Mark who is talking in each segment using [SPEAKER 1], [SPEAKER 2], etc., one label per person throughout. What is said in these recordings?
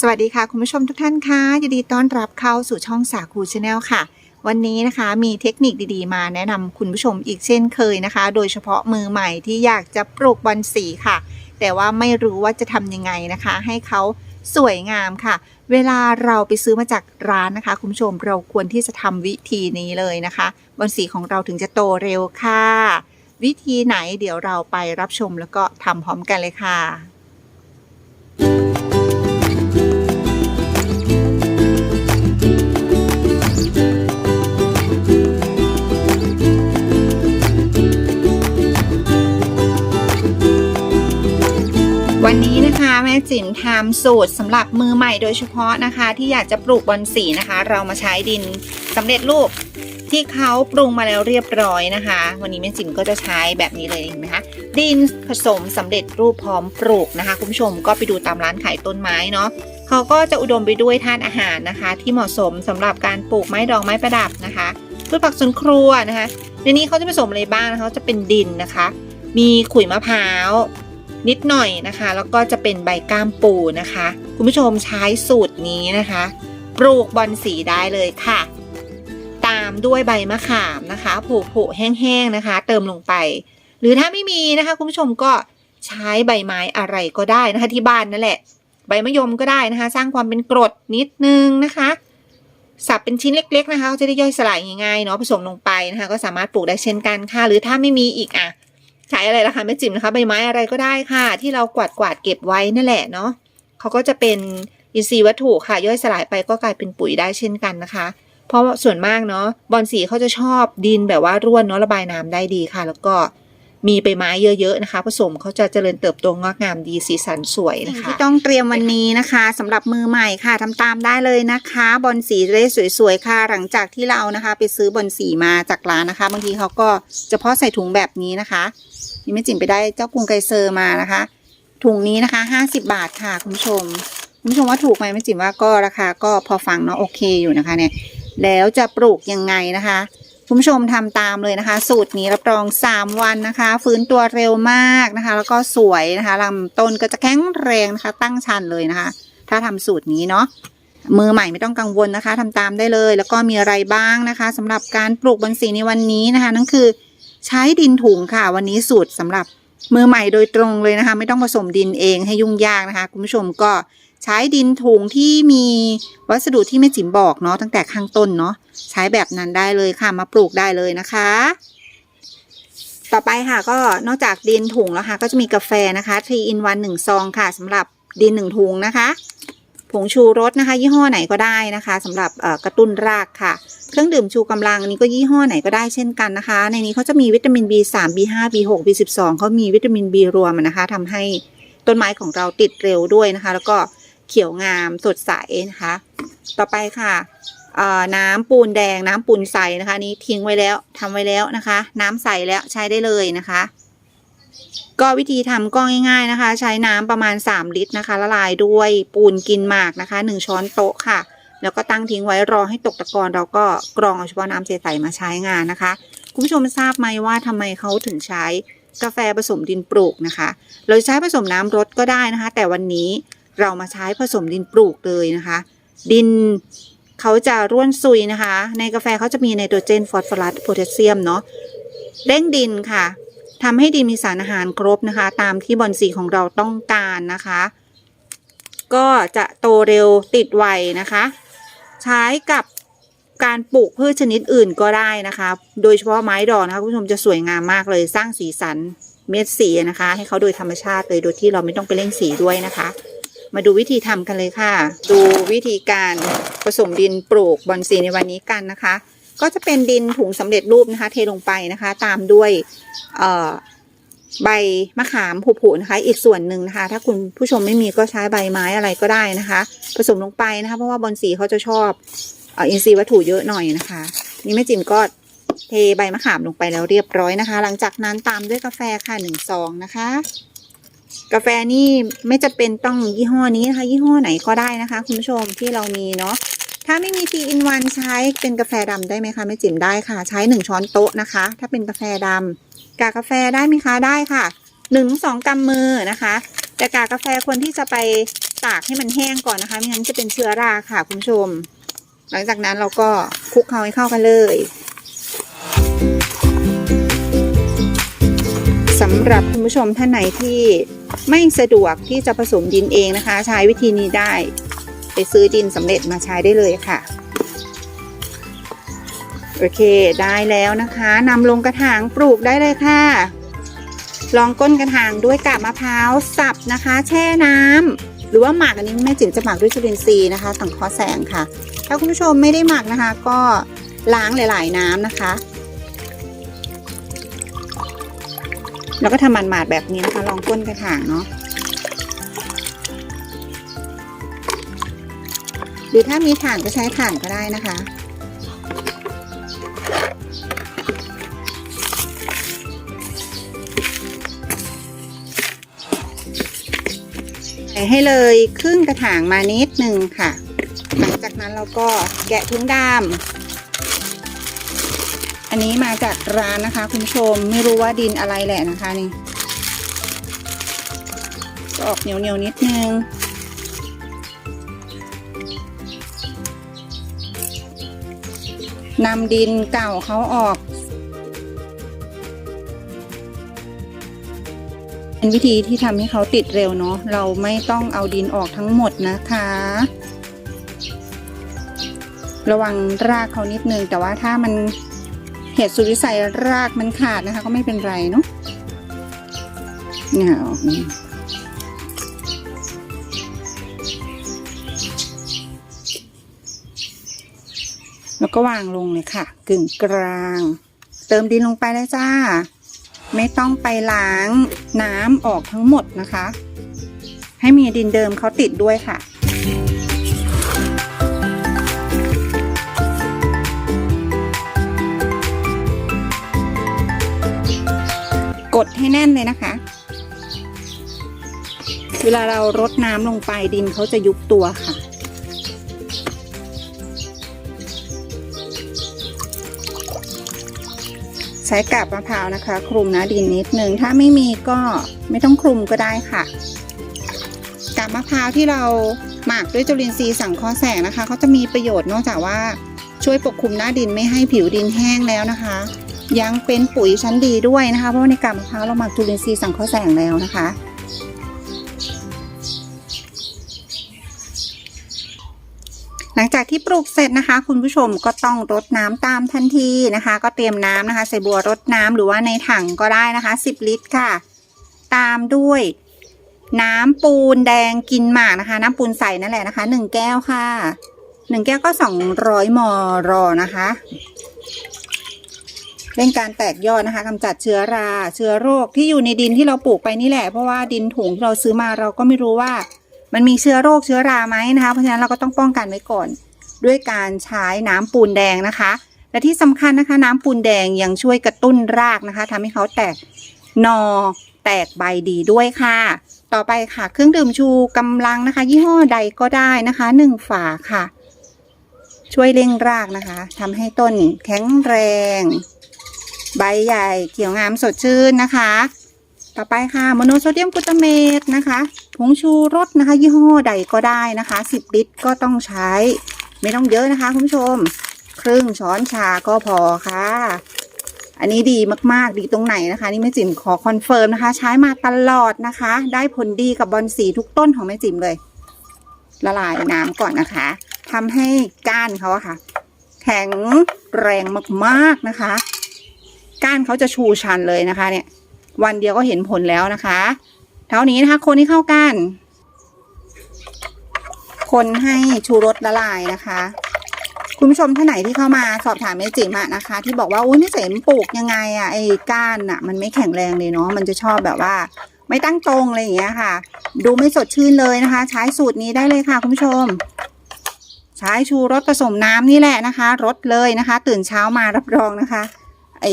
[SPEAKER 1] สวัสดีค่ะ คุณผู้ชมทุกท่านค่ะยินดีต้อนรับเข้าสู่ช่องสาคูชาแนลค่ะ วันนี้นะคะมีเทคนิคดีๆ มาแนะนำคุณผู้ชมอีกเช่นเคยนะคะ โดยเฉพาะมือใหม่ที่อยากจะปลูกบอนสีค่ะ แต่ว่าไม่รู้ว่าจะทำยังไงนะคะ ให้เขาสวยงามค่ะ เวลาเราไปซื้อมาจากร้านนะคะ คุณผู้ชมเราควรที่จะทำวิธีนี้เลยนะคะบอนสีของเราถึงจะโตเร็วค่ะ วิธีไหนเดี๋ยวเราไปรับชมแล้วก็ทำพร้อมกันเลยค่ะ ม่จิ๋มทำสูตรสำหรับมือใหม่โดยเฉพาะนะคะ ที่อยากจะปลูกบอนสีนะคะ เรามาใช้ดินสำเร็จรูปที่เขาปรุงมาแล้วเรียบร้อยนะคะ วันนี้แม่จิ๋มก็จะใช้แบบนี้เลยเห็นไหมคะดินผสมสำเร็จรูปพร้อมปลูกนะคะ คุณผู้ชมก็ไปดูตามร้านขายต้นไม้เนาะเขาก็จะอุดมไปด้วยธาตุอาหารนะคะ ที่เหมาะสมสำหรับการปลูกไม้ดอกไม้ประดับนะคะพืชผักสวนครัวนะคะ ในนี้เขาจะผสมอะไรบ้างนะคะเขาจะเป็นดินนะคะ มีขุยมะพร้าว นิดหน่อยนะคะ แล้วก็จะเป็นใบก้ามปูนะคะ คุณผู้ชมใช้สูตรนี้นะคะ ปลูกบอนสีได้เลยค่ะ ตามด้วยใบมะขามนะคะผุผุแห้งๆนะคะ เติมลงไป หรือถ้าไม่มีนะคะ คุณผู้ชมก็ใช้ใบไม้อะไรก็ได้นะคะ ที่บ้านนั่นแหละ ใบมะยมก็ได้นะคะ สร้างความเป็นกรดนิดนึงนะคะสับเป็นชิ้นเล็ก ๆ นะคะก็จะได้ย่อยสลายง่ายๆเนาะผสมลงไปนะคะ ก็สามารถปลูกได้เช่นกันค่ะ หรือถ้าไม่มีอีกอะ ใช้อะไรล่ะคะแม่จิ๋มนะคะใบไม้อะไรก็ได้ค่ะ ที่เรากวาดกวาดเก็บไว้นั่นแหละเนาะเขาก็จะเป็นอินทรีย์วัตถุค่ะ ย่อยสลายไปก็กลายเป็นปุ๋ยได้เช่นกันนะคะ เพราะส่วนมากเนาะบอนสีเขาจะชอบดินแบบว่าร่วนเนาะระบายน้ำได้ดีค่ะ แล้วก็ มีใบไม้เยอะๆนะคะ ผสมเขาจะเจริญเติบโตงอกงามดีสีสันสวยนะคะที่ต้องเตรียมวันนี้นะคะสำหรับมือใหม่ค่ะทำตามได้เลยนะคะ บอนสีได้สวยๆค่ะ หลังจากที่เรานะคะ ไปซื้อบอนสีมาจากร้านนะคะ บางทีเขาก็จะเพาะใส่ถุงแบบนี้นะคะนี่แม่จิ๋มไปได้เจ้ากรุงไกเซอร์มานะคะ ถุงนี้นะคะห้าสิบาทค่ะคุณผู้ชมคุณผู้ชมว่าถูกไหมแม่จิ๋มว่าก็ราคาก็พอฟังเนาะโอเคอยู่นะคะเนี่ยแล้วจะปลูกยังไงนะคะ คุณผู้ชมทำตามเลยนะคะ สูตรนี้รับรอง 3 วันนะคะ ฟื้นตัวเร็วมากนะคะ แล้วก็สวยนะคะลำต้นก็จะแข็งแรงนะคะ ตั้งชันเลยนะคะ ถ้าทำสูตรนี้เนาะมือใหม่ไม่ต้องกังวลนะคะทำตามได้เลย แล้วก็มีอะไรบ้างนะคะสำหรับการปลูกบอนสีในวันนี้นะคะ นั่นคือใช้ดินถุงค่ะ วันนี้สูตรสำหรับมือใหม่โดยตรงเลยนะคะ ไม่ต้องผสมดินเองให้ยุ่งยากนะคะ คุณผู้ชมก็ ใช้ดินถุงที่มีวัสดุที่แม่จิ๋มบอกเนาะตั้งแต่ข้างต้นเนาะใช้แบบนั้นได้เลยค่ะมาปลูกได้เลยนะคะ ต่อไปค่ะก็นอกจากดินถุงแล้วค่ะก็จะมีกาแฟนะคะ3 in 1 1ซองค่ะสำหรับดิน1ถุงนะคะผงชูรสนะคะ ยี่ห้อไหนก็ได้นะคะสำหรับกระตุ้นรากค่ะ เครื่องดื่มชูกำลังอันนี้ก็ยี่ห้อไหนก็ได้เช่นกันนะคะ ในนี้เขาจะมีวิตามิน B3 B5 B6 B12 เขามีวิตามิน B รวมนะคะทำให้ต้นไม้ของเราติดเร็วด้วยนะคะ แล้วก็ เขียวงามสดใสนะคะ ต่อไปค่ะน้ำปูนแดงน้ำปูนใสนะคะนี้ทิ้งไว้แล้วทำไว้แล้วนะคะ น้ำใสแล้วใช้ได้เลยนะคะ ก็วิธีทำก็ง่ายๆนะคะ ใช้น้ำประมาณ 3 ลิตรนะคะ ละลายด้วยปูนกินหมากนะคะ 1 ช้อนโต๊ะค่ะ แล้วก็ตั้งทิ้งไว้รอให้ตกตะกอนเราก็กรองเอาเฉพาะน้ำใสๆมาใช้งานนะคะ คุณผู้ชมทราบไหมว่าทำไมเขาถึงใช้กาแฟผสมดินปลูกนะคะ เราใช้ผสมน้ำรดก็ได้นะคะ แต่วันนี้ เรามาใช้ผสมดินปลูกเลยนะคะ ดินเขาจะร่วนซุยนะคะ ในกาแฟเขาจะมีไนโตรเจนฟอสฟอรัสโพแทสเซียมเนาะเร่งดินค่ะทำให้ดินมีสารอาหารครบนะคะ ตามที่บอนสีของเราต้องการนะคะ ก็จะโตเร็วติดไวนะคะ ใช้กับการปลูกพืชชนิดอื่นก็ได้นะคะ โดยเฉพาะไม้ดอกนะคะคุณผู้ชมจะสวยงามมากเลยสร้างสีสันเม็ดสีนะคะ ให้เขาโดยธรรมชาติเลยโดยที่เราไม่ต้องไปเร่งสีด้วยนะคะ มาดูวิธีทำกันเลยค่ะ ดูวิธีการผสมดินปลูกบอนสีในวันนี้กันนะคะ ก็จะเป็นดินถุงสำเร็จรูปนะคะ เทลงไปนะคะ ตามด้วยใบมะขามผุๆนะคะ อีกส่วนหนึ่งนะคะ ถ้าคุณผู้ชมไม่มีก็ใช้ใบไม้อะไรก็ได้นะคะ ผสมลงไปนะคะ เพราะว่าบอนสีเขาจะชอบอินทรีย์วัตถุเยอะหน่อยนะคะ นี่แม่จิ๋มก็เทใบมะขามลงไปแล้วเรียบร้อยนะคะ หลังจากนั้นตามด้วยกาแฟค่ะหนึ่งซองนะคะ กาแฟนี่ไม่จะเป็นต้องยี่ห้อนี้นะคะ ยี่ห้อไหนก็ได้นะคะ คุณผู้ชมที่เรามีเนาะถ้าไม่มีทีอินวันใช้เป็นกาแฟดำได้ไหมคะแม่จิ๋มได้ค่ะ ใช้หนึ่งช้อนโต๊ะนะคะ ถ้าเป็นกาแฟดำกากาแฟได้ไหมคะได้ค่ะหนึ่งสองกำมือนะคะ แต่กากกาแฟคนที่จะไปตากให้มันแห้งก่อนนะคะไม่งั้นจะเป็นเชื้อราค่ะ คุณผู้ชม หลังจากนั้นเราก็คลุกเคล้าให้เข้ากันเลยสำหรับคุณผู้ชมท่านไหนที่ ไม่สะดวกที่จะผสมดินเองนะคะ ใช้วิธีนี้ได้ ไปซื้อดินสำเร็จมาใช้ได้เลยค่ะ โอเคได้แล้วนะคะนำลงกระถางปลูกได้เลยค่ะ ลองก้นกระถางด้วยกาบมะพร้าวสับนะคะ แช่น้ำหรือว่าหมักอันนี้แม่จิ๋มจะหมักด้วยจุลินทรีย์นะคะสังเคราะห์แสงค่ะ ถ้าคุณผู้ชมไม่ได้หมักนะคะ ก็ล้างหลาย ๆ น้ำนะคะ แล้วก็ทำมันหมาดแบบนี้นะคะลองก้นกระถางเนาะหรือถ้ามีถ่านก็ใช้ถ่านก็ได้นะคะ ใส่ให้เลยครึ่งกระถางมานิดหนึ่งค่ะ หลังจากนั้นเราก็แกะถุงดำ อันนี้มาจากร้านนะคะ คุณผู้ชมไม่รู้ว่าดินอะไรแหละนะคะนี่ก็ออกเหนียวเหนียวนิดนึงนำดินเก่าเขาออก เป็นวิธีที่ทำให้เขาติดเร็วเนาะเราไม่ต้องเอาดินออกทั้งหมดนะคะ ระวังรากเขานิดนึงแต่ว่าถ้ามัน หตุสุดวิสัยรากมันขาดนะคะ ก็ไม่เป็นไรเนาะเนี่ยออกนี่แล้วก็วางลงเลยค่ะ กึ่งกลาง เติมดินลงไปเลยจ้า ไม่ต้องไปล้างน้ำออกทั้งหมดนะคะ ให้มีดินเดิมเขาติดด้วยค่ะ ดให้แน่นเลยนะคะ เวลาเรารดน้ำลงไปดินเขาจะยุบตัวค่ะ ใช้กาบมะพร้าวนะคะ คลุมหน้าดินนิดนึง ถ้าไม่มีก็ไม่ต้องคลุมก็ได้ค่ะกาบมะพร้าวที่เราหมักด้วยจุลินทรีย์สังเคราะห์แสงนะคะเขาจะมีประโยชน์นอกจากว่าช่วยปกคลุมหน้าดินไม่ให้ผิวดินแห้งแล้วนะคะ ยังเป็นปุ๋ยชั้นดีด้วยนะคะ เพราะว่าในกาบมะพร้าวเราหมักจุลินทรีย์สังเคราะห์แสงแล้วนะคะ หลังจากที่ปลูกเสร็จนะคะ คุณผู้ชมก็ต้องรดน้ำตามทันทีนะคะ ก็เตรียมน้ำนะคะ ใส่บัวรดน้ำหรือว่าในถังก็ได้นะคะ 10 ลิตรค่ะ ตามด้วย น้ำปูนแดงกินหมากนะคะ น้ำปูนใสนั่นแหละนะคะ 1 แก้วค่ะ 1 แก้วก็ 200มรนะคะ เร่งการแตกยอดนะคะกำจัดเชื้อรา เชื้อโรคที่อยู่ในดินที่เราปลูกไปนี่แหละเพราะว่าดินถุงที่เราซื้อมาเราก็ไม่รู้ว่า มันมีเชื้อโรคเชื้อราไหมนะคะ เพราะฉะนั้นเราก็ต้องป้องกันไว้ก่อน ด้วยการใช้น้ำปูนแดงนะคะ และที่สำคัญนะคะ น้ำปูนแดงยังช่วยกระตุ้นรากนะคะทำให้เขาแตกนอแตกใบดีด้วยค่ะ ต่อไปค่ะ เครื่องดื่มชูกำลังนะคะ ยี่ห้อใดก็ได้นะคะหนึ่งฝาค่ะ ช่วยเร่งรากนะคะทำให้ต้นแข็งแรง ใบใหญ่เขียวงามสดชื่นนะคะ ต่อไปค่ะโมโนโซเดียมกลูตาเมตนะคะผงชูรสนะคะ ยี่ห้อใดก็ได้นะคะ 10 ลิตรก็ต้องใช้ ไม่ต้องเยอะนะคะคุณผู้ชม ครึ่งช้อนชาก็พอค่ะ อันนี้ดีมากๆดีตรงไหนนะคะ นี่แม่จิ๋มขอคอนเฟิร์มนะคะ ใช้มาตลอดนะคะ ได้ผลดีกับบอลสีทุกต้นของแม่จิ๋มเลย ละลายน้ำก่อนนะคะ ทำให้ก้านเขาอะค่ะ แข็งแรงมากๆนะคะ ก้านเขาจะชูชันเลยนะคะเนี่ย วันเดียวก็เห็นผลแล้วนะคะ เท่านี้นะคะ คนที่เข้ากันคนให้ชูรสละลายนะคะ คุณผู้ชมท่านไหนที่เข้ามาสอบถามแม่จิ๋มอะนะคะ ที่บอกว่าอุ้ยแม่จิ๋มปลูกยังไงอะไอ้ก้านอะมันไม่แข็งแรงเลยเนาะมันจะชอบแบบว่า ไม่ตั้งตรงอะไรอย่างเงี้ยค่ะ ดูไม่สดชื่นเลยนะคะ ใช้สูตรนี้ได้เลยค่ะ คุณผู้ชมใช้ชูรสผสมน้ำนี่แหละนะคะรสเลยนะคะ ตื่นเช้ามารับรองนะคะ ไอ้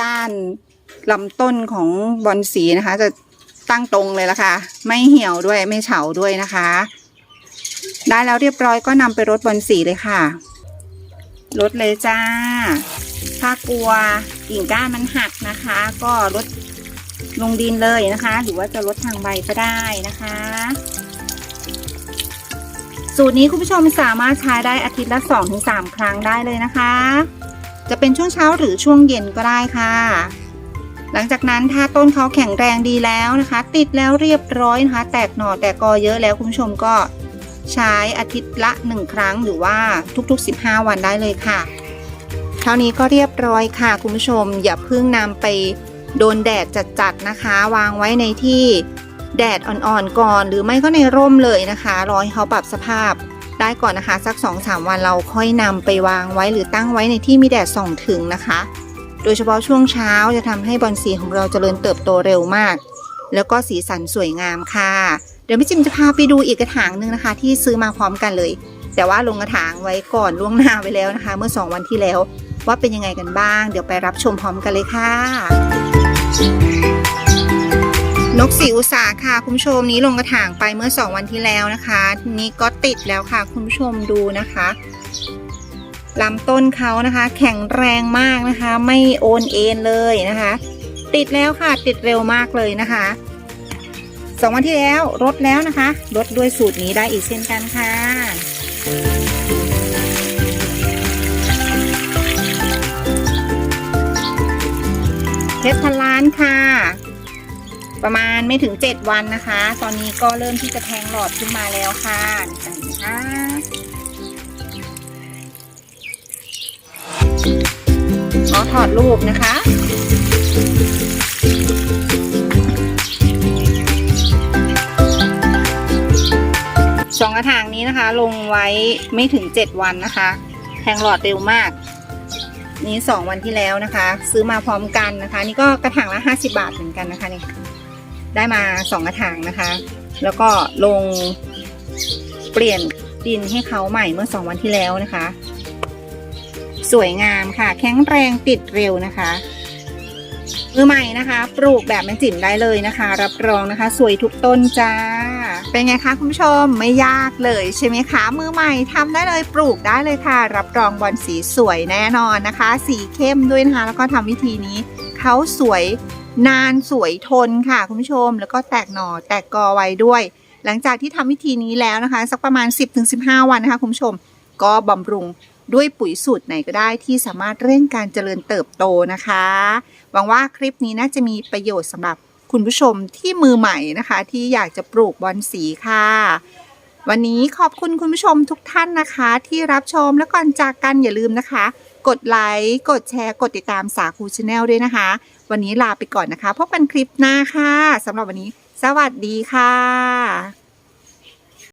[SPEAKER 1] ก้านลำต้นของบอนสีนะคะ จะตั้งตรงเลยละค่ะ ไม่เหี่ยวด้วยไม่เฉาด้วยนะคะ ได้แล้วเรียบร้อยก็นำไปรดบอนสีเลยค่ะรดเลยจ้า ถ้ากลัวกิ่งก้านมันหักนะคะ ก็รดลงดินเลยนะคะ หรือว่าจะรดทางใบก็ได้นะคะ สูตรนี้คุณผู้ชมสามารถใช้ได้อาทิตย์ละ 2-3 ครั้งได้เลยนะคะ จะเป็นช่วงเช้าหรือช่วงเย็นก็ได้ค่ะ หลังจากนั้นถ้าต้นเขาแข็งแรงดีแล้วนะคะ ติดแล้วเรียบร้อยนะคะ แตกหน่อแตกกอเยอะแล้วคุณผู้ชมก็ใช้อาทิตย์ละ 1 ครั้งหรือว่าทุกๆ 15 วันได้เลยค่ะเท่านี้ก็เรียบร้อยค่ะคุณผู้ชม อย่าเพิ่งนำไปโดนแดดจัดๆนะคะ วางไว้ในที่แดดอ่อนๆก่อน หรือไม่ก็ในร่มเลยนะคะรอให้เขาปรับสภาพ ได้ก่อนนะคะ สัก 2-3 วันเราค่อยนำไปวางไว้หรือตั้งไว้ในที่มีแดดส่องถึงนะคะ โดยเฉพาะช่วงเช้าจะทำให้บอนสีของเราเจริญเติบโตเร็วมาก แล้วก็สีสันสวยงามค่ะ เดี๋ยวพี่จิมจะพาไปดูอีกกระถางหนึ่งนะคะ ที่ซื้อมาพร้อมกันเลย แต่ว่าลงกระถางไว้ก่อนล่วงหน้าไว้แล้วนะคะ เมื่อ 2 วันที่แล้ว ว่าเป็นยังไงกันบ้าง เดี๋ยวไปรับชมพร้อมกันเลยค่ะ นกสีอุสาค่ะ คุณผู้ชมนี้ลงกระถางไปเมื่อ 2 วันที่แล้วนะคะ นี่ก็ติดแล้วค่ะ คุณผู้ชมดูนะคะลำต้นเขานะคะ แข็งแรงมากนะคะ ไม่โอนเอ็นเลยนะคะ ติดแล้วค่ะติดเร็วมากเลยนะคะสองวันที่แล้วลดแล้วนะคะลดด้วยสูตรนี้ได้อีกเช่นกันค่ะเพชรพันล้านค่ะ ประมาณไม่ถึง 7 วันนะคะ ตอนนี้ก็เริ่มที่จะแทงหลอดขึ้นมาแล้วค่ะนี่ค่ะขอถอดรูปนะคะสองกระถางนี้นะคะ ลงไว้ไม่ถึง 7 วันนะคะ แทงหลอดเร็วมากนี้ 2 วันที่แล้วนะคะ ซื้อมาพร้อมกันนะคะ นี่ก็กระถางละ 50 บาทเหมือนกันนะคะนี่ ได้มา2กระถางนะคะ แล้วก็ลงเปลี่ยนดินให้เขาใหม่เมื่อ2วันที่แล้วนะคะ สวยงามค่ะ แข็งแรงติดเร็วนะคะมือใหม่นะคะ ปลูกแบบแม่จิ๋มได้เลยนะคะ รับรองนะคะ สวยทุกต้นจ้า เป็นไงคะคุณผู้ชมไม่ยากเลยใช่ไหมคะ มือใหม่ทำได้เลยปลูกได้เลยค่ะ รับรองบอลสีสวยแน่นอนนะคะ สีเข้มด้วยนะคะ แล้วก็ทำวิธีนี้เขาสวย นานสวยทนค่ะคุณผู้ชม แล้วก็แตกหน่อแตกกอไว้ด้วย หลังจากที่ทำวิธีนี้แล้วนะคะ สักประมาณ 10-15 วันนะคะคุณผู้ชม ก็บำรุงด้วยปุ๋ยสูตรไหนก็ได้ที่สามารถเร่งการเจริญเติบโตนะคะ หวังว่าคลิปนี้น่าจะมีประโยชน์สำหรับคุณผู้ชมที่มือใหม่นะคะ ที่อยากจะปลูกบอนสีค่ะ วันนี้ขอบคุณคุณผู้ชมทุกท่านนะคะ ที่รับชมและก่อนจากกันอย่าลืมนะคะ กดไลค์กดแชร์ กดติดตามสาคูชาแนลด้วยนะคะ วันนี้ลาไปก่อนนะคะ พบกันคลิปหน้าค่ะสำหรับวันนี้ สวัสดีค่ะ